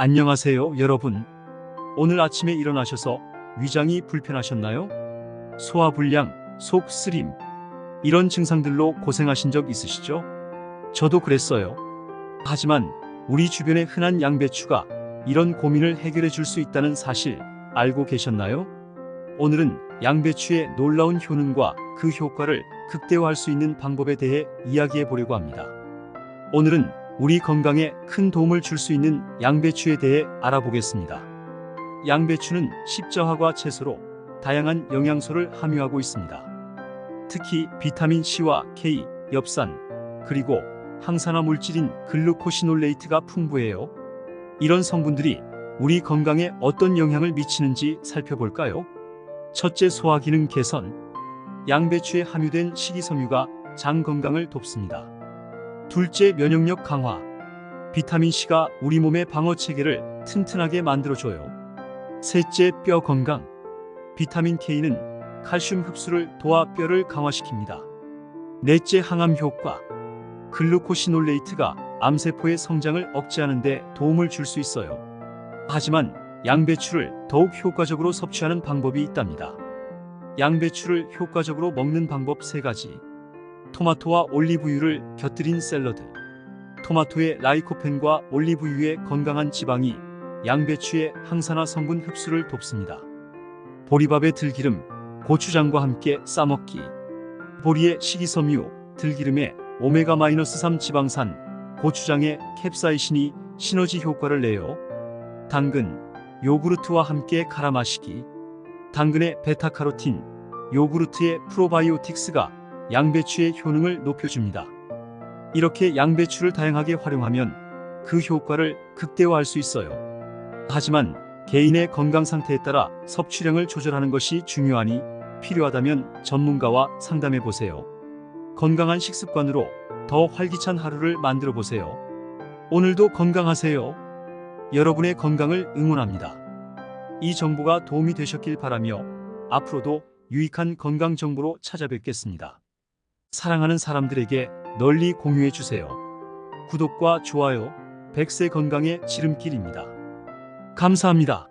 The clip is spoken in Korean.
안녕하세요, 여러분. 오늘 아침에 일어나셔서 위장이 불편하셨나요? 소화불량, 속 쓰림. 이런 증상들로 고생하신 적 있으시죠? 저도 그랬어요. 하지만 우리 주변의 흔한 양배추가 이런 고민을 해결해 줄 수 있다는 사실 알고 계셨나요? 오늘은 양배추의 놀라운 효능과 그 효과를 극대화할 수 있는 방법에 대해 이야기해 보려고 합니다. 오늘은 우리 건강에 큰 도움을 줄 수 있는 양배추에 대해 알아보겠습니다. 양배추는 십자화과 채소로 다양한 영양소를 함유하고 있습니다. 특히 비타민 C와 K, 엽산, 그리고 항산화 물질인 글루코시놀레이트가 풍부해요. 이런 성분들이 우리 건강에 어떤 영향을 미치는지 살펴볼까요? 첫째, 소화 기능 개선. 양배추에 함유된 식이섬유가 장 건강을 돕습니다. 둘째, 면역력 강화. 비타민 C가 우리 몸의 방어 체계를 튼튼하게 만들어줘요. 셋째, 뼈 건강. 비타민 K는 칼슘 흡수를 도와 뼈를 강화시킵니다. 넷째, 항암 효과. 글루코시놀레이트가 암세포의 성장을 억제하는 데 도움을 줄 수 있어요. 하지만 양배추를 더욱 효과적으로 섭취하는 방법이 있답니다. 양배추를 효과적으로 먹는 방법 세 가지. 토마토와 올리브유를 곁들인 샐러드. 토마토의 라이코펜과 올리브유의 건강한 지방이 양배추의 항산화 성분 흡수를 돕습니다. 보리밥에 들기름, 고추장과 함께 싸먹기. 보리의 식이섬유, 들기름에 오메가-3 지방산, 고추장에 캡사이신이 시너지 효과를 내요. 당근, 요구르트와 함께 갈아 마시기. 당근의 베타카로틴, 요구르트의 프로바이오틱스가 양배추의 효능을 높여줍니다. 이렇게 양배추를 다양하게 활용하면 그 효과를 극대화할 수 있어요. 하지만 개인의 건강 상태에 따라 섭취량을 조절하는 것이 중요하니 필요하다면 전문가와 상담해 보세요. 건강한 식습관으로 더 활기찬 하루를 만들어 보세요. 오늘도 건강하세요. 여러분의 건강을 응원합니다. 이 정보가 도움이 되셨길 바라며 앞으로도 유익한 건강 정보로 찾아뵙겠습니다. 사랑하는 사람들에게 널리 공유해 주세요. 구독과 좋아요, 백세 건강의 지름길입니다. 감사합니다.